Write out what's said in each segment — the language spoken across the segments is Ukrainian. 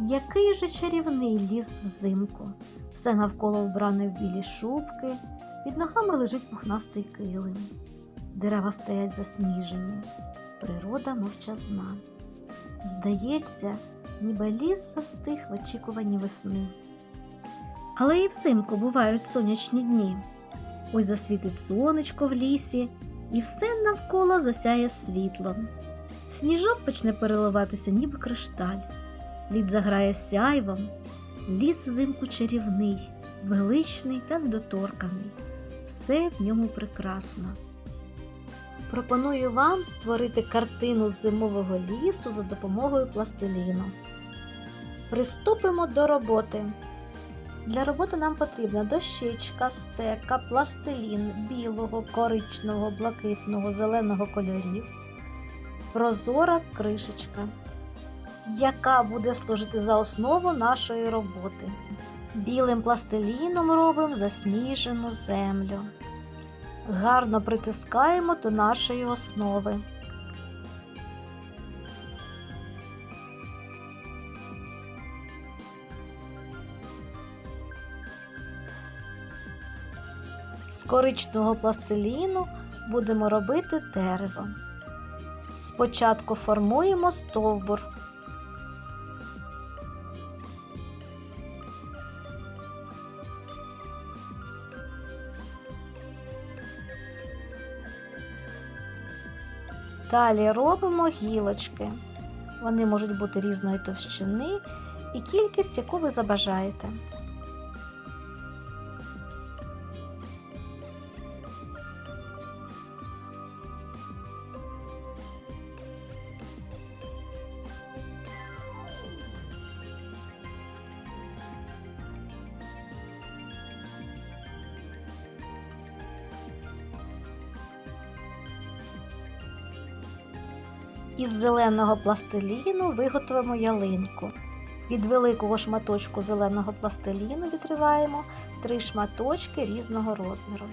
Який же чарівний ліс взимку, все навколо вбране в білі шубки, під ногами лежить пухнастий килим, дерева стоять засніжені, природа мовчазна. Здається, ніби ліс застиг в очікуванні весни. Але і взимку бувають сонячні дні. Ось засвітить сонечко в лісі, і все навколо засяє світлом. Сніжок почне переливатися, ніби кришталь. Лід заграє сяйвом, ліс взимку чарівний, величний та недоторканий. Все в ньому прекрасно. Пропоную вам створити картину зимового лісу за допомогою пластиліну. Приступимо до роботи. Для роботи нам потрібна дощечка, стека, пластилін білого, коричневого, блакитного, зеленого кольорів, прозора кришечка, яка буде служити за основу нашої роботи. Білим пластиліном робимо засніжену землю. Гарно притискаємо до нашої основи. З коричневого пластиліну будемо робити дерево. Спочатку формуємо стовбур. Далі робимо гілочки. Вони можуть бути різної товщини і кількість, яку ви забажаєте. Із зеленого пластиліну виготовимо ялинку. Від великого шматочку зеленого пластиліну відриваємо три шматочки різного розміру.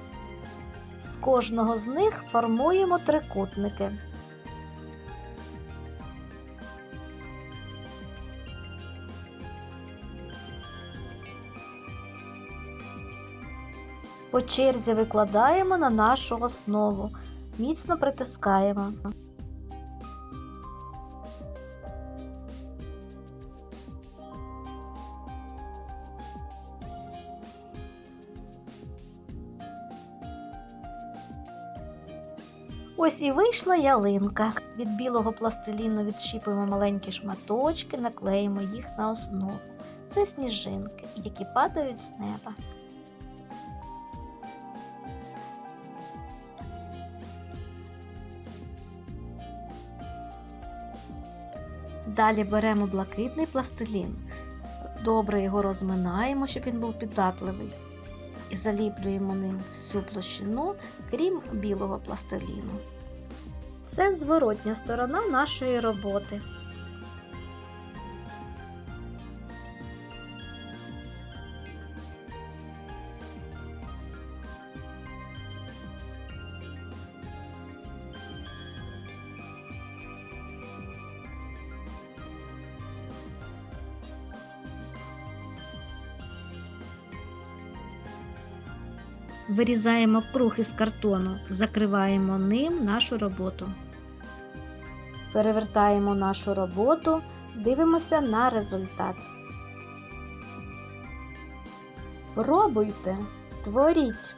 З кожного з них формуємо трикутники. По черзі викладаємо на нашу основу, міцно притискаємо. Ось і вийшла ялинка. Від білого пластиліну відщіпуємо маленькі шматочки, наклеїмо їх на основу. Це сніжинки, які падають з неба. Далі беремо блакитний пластилін. Добре його розминаємо, щоб він був піддатливий. І заліплюємо ним всю площину, крім білого пластиліну. Це зворотня сторона нашої роботи. Вирізаємо круг із картону, закриваємо ним нашу роботу. Перевертаємо нашу роботу, дивимося на результат. Пробуйте, творіть!